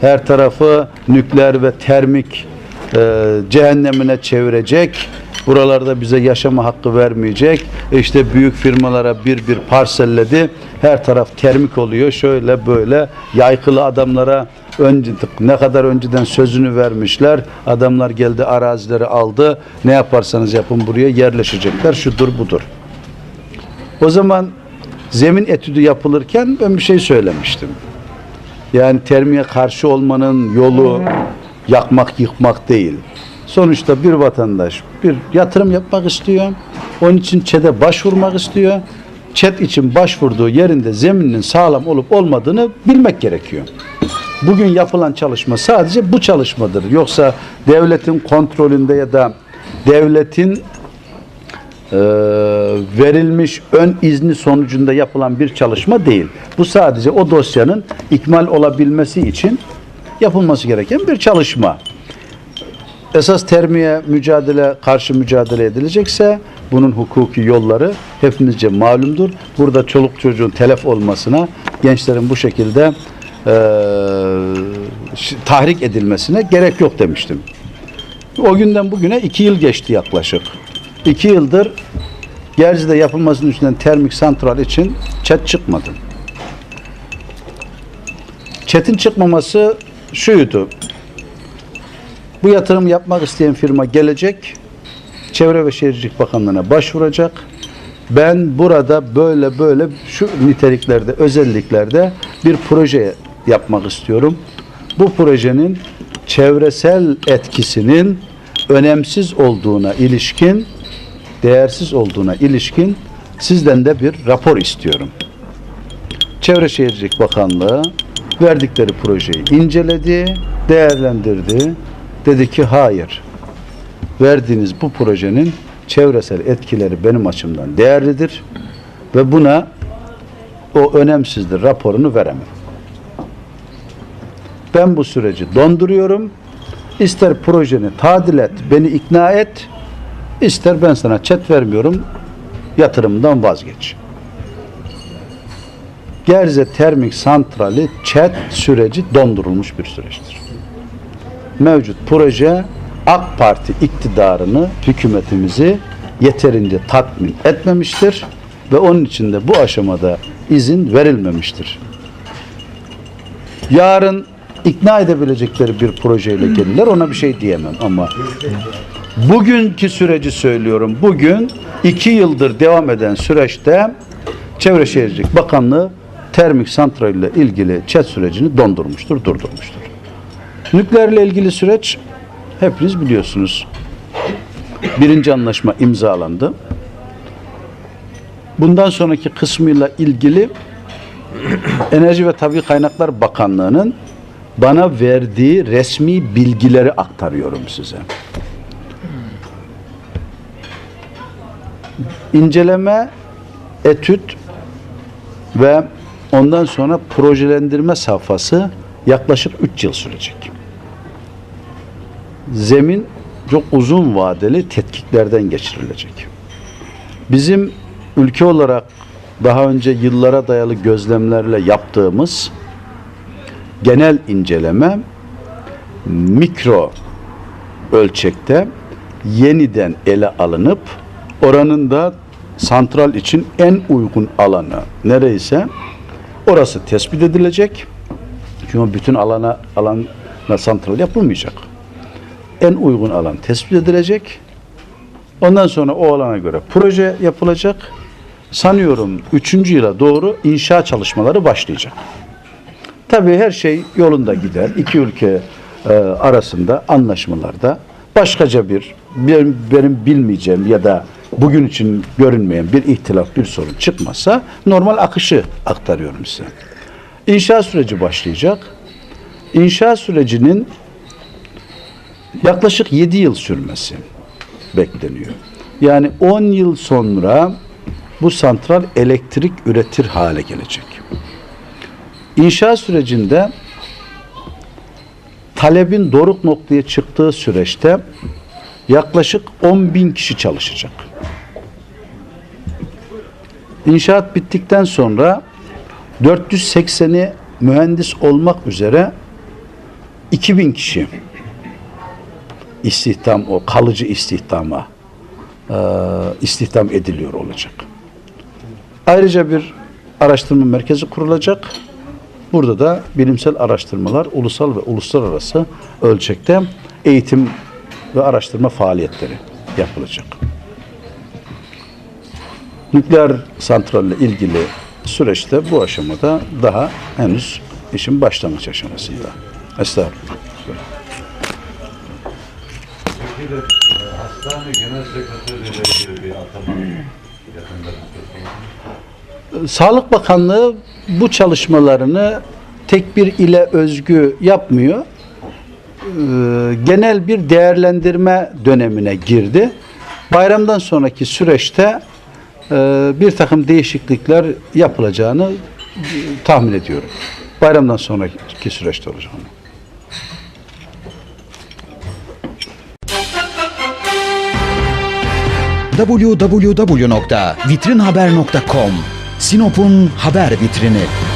her tarafı nükleer ve termik e, cehennemine çevirecek. Buralarda bize yaşama hakkı vermeyecek. İşte büyük firmalara bir bir parselledi. Her taraf termik oluyor. Şöyle böyle yaykılı adamlara önce, ne kadar önceden sözünü vermişler. Adamlar geldi arazileri aldı. Ne yaparsanız yapın buraya yerleşecekler. Şudur budur. O zaman zemin etüdü yapılırken ben bir şey söylemiştim. Yani termiye karşı olmanın yolu yakmak yıkmak değil. Sonuçta bir vatandaş bir yatırım yapmak istiyor. Onun için ÇED'e başvurmak istiyor. ÇED için başvurduğu yerinde zeminin sağlam olup olmadığını bilmek gerekiyor. Bugün yapılan çalışma sadece bu çalışmadır. Yoksa devletin kontrolünde ya da devletin e, verilmiş ön izni sonucunda yapılan bir çalışma değil. Bu sadece o dosyanın ikmal olabilmesi için yapılması gereken bir çalışma. Esas termiye mücadele, karşı mücadele edilecekse bunun hukuki yolları hepimizce malumdur. Burada çoluk çocuğun telef olmasına, gençlerin bu şekilde e, tahrik edilmesine gerek yok demiştim. O günden bugüne iki yıl geçti yaklaşık. İki yıldır Gerzi'de yapılmasının üstünden termik santral için çet çıkmadı. Çetin çıkmaması şuydu. Bu yatırım yapmak isteyen firma gelecek, Çevre ve Şehircilik Bakanlığı'na başvuracak. Ben burada böyle böyle şu niteliklerde, özelliklerde bir proje yapmak istiyorum. Bu projenin çevresel etkisinin önemsiz olduğuna ilişkin, değersiz olduğuna ilişkin sizden de bir rapor istiyorum. Çevre Şehircilik Bakanlığı verdikleri projeyi inceledi, değerlendirdi. Dedi ki hayır. Verdiğiniz bu projenin çevresel etkileri benim açımdan değerlidir ve buna o önemsizdir raporunu veremem. Ben bu süreci donduruyorum. İster projeni tadil et, beni ikna et, ister ben sana çet vermiyorum, yatırımdan vazgeç. Gerze Termik Santrali ÇED süreci dondurulmuş bir süreçtir. Mevcut proje AK Parti iktidarını, hükümetimizi yeterince tatmin etmemiştir ve onun için de bu aşamada izin verilmemiştir. Yarın ikna edebilecekleri bir projeyle gelirler ona bir şey diyemem ama bugünkü süreci söylüyorum. Bugün iki yıldır devam eden süreçte Çevre Şehircilik Bakanlığı termik santral ile ilgili çet sürecini dondurmuştur, durdurmuştur. Nükleerle ilgili süreç hepiniz biliyorsunuz. Birinci anlaşma imzalandı. Bundan sonraki kısmıyla ilgili Enerji ve Tabi Kaynaklar Bakanlığı'nın bana verdiği resmi bilgileri aktarıyorum size. İnceleme, etüt ve ondan sonra projelendirme safhası yaklaşık 3 yıl sürecek. Zemin çok uzun vadeli tetkiklerden geçirilecek. Bizim ülke olarak daha önce yıllara dayalı gözlemlerle yaptığımız genel inceleme mikro ölçekte yeniden ele alınıp oranın da santral için en uygun alanı nereyse orası tespit edilecek. Çünkü bütün alana alana santral yapılmayacak. En uygun alan tespit edilecek. Ondan sonra o alana göre proje yapılacak. Sanıyorum 3. yıla doğru inşa çalışmaları başlayacak. Tabii her şey yolunda gider. İki ülke e, arasında anlaşmalarda başkaca bir benim, benim bilmeyeceğim ya da bugün için görünmeyen bir ihtilaf, bir sorun çıkmazsa normal akışı aktarıyorum size. İnşa süreci başlayacak. İnşa sürecinin yaklaşık 7 yıl sürmesi bekleniyor. Yani 10 yıl sonra bu santral elektrik üretir hale gelecek. İnşa sürecinde talebin doruk noktaya çıktığı süreçte yaklaşık 10 bin kişi çalışacak. İnşaat bittikten sonra 480'i mühendis olmak üzere 2000 kişi istihdam o kalıcı istihdama e, istihdam ediliyor olacak. Ayrıca bir araştırma merkezi kurulacak. Burada da bilimsel araştırmalar ulusal ve uluslararası ölçekte eğitim ve araştırma faaliyetleri yapılacak. Nükleer santralle ilgili süreçte bu aşamada daha henüz işin başlangıç aşamasında. Estağfurullah. Peki de hastane genel sekreteriyle ilgili bir atama yakında bir Sağlık Bakanlığı bu çalışmalarını tek bir ile özgü yapmıyor. Ee, Genel bir değerlendirme dönemine girdi. Bayramdan sonraki süreçte e, bir takım değişiklikler yapılacağını e, tahmin ediyorum. Bayramdan sonraki süreçte olacak. www.vitrinhaber.com Sinop'un haber vitrini.